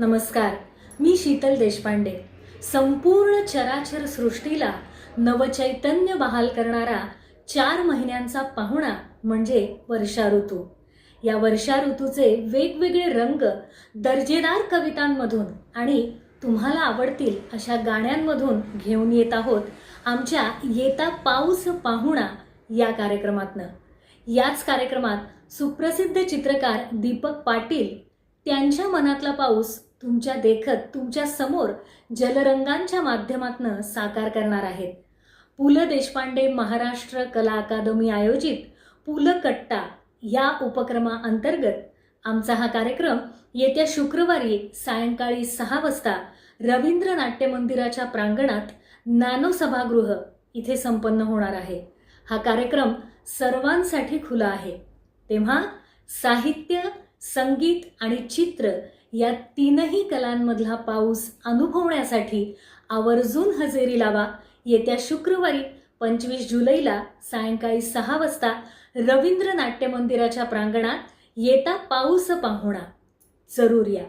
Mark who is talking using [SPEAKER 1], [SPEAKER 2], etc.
[SPEAKER 1] नमस्कार मी शीतल देशपांडे. संपूर्ण चराचर सृष्टीला नवचैतन्य बहाल करणारा चार महिन्यांचा पाहुणा म्हणजे वर्षा ऋतू. या वर्षा ऋतूचे वेगवेगळे रंग दर्जेदार कवितांमधून आणि तुम्हाला आवडतील अशा गाण्यांमधून घेऊन येत आहोत आमच्या येता पाऊस पाहुणा या कार्यक्रमातनं. याच कार्यक्रमात सुप्रसिद्ध चित्रकार दीपक पाटील त्यांच्या मनातला पाऊस तुमच्या देखत तुमच्यासमोर जलरंगांच्या माध्यमातनं साकार करणार आहेत. पु ल देशपांडे महाराष्ट्र कला अकादमी आयोजित पु ल कट्टा या उपक्रमाअंतर्गत आमचा हा कार्यक्रम येत्या शुक्रवारी सायंकाळी सहा वाजता रवींद्र नाट्य मंदिराच्या प्रांगणात नॅनो सभागृह इथे संपन्न होणार आहे. हा कार्यक्रम सर्वांसाठी खुला आहे. तेव्हा साहित्य संगीत आणि चित्र या तीनही कलांमधला पाऊस अनुभवण्यासाठी आवर्जून हजेरी लावा. येत्या शुक्रवारी पंचवीस जुलैला सायंकाळी सहा वाजता रवींद्र नाट्य मंदिराच्या प्रांगणात येता पाऊस पाहुणा. जरूर या.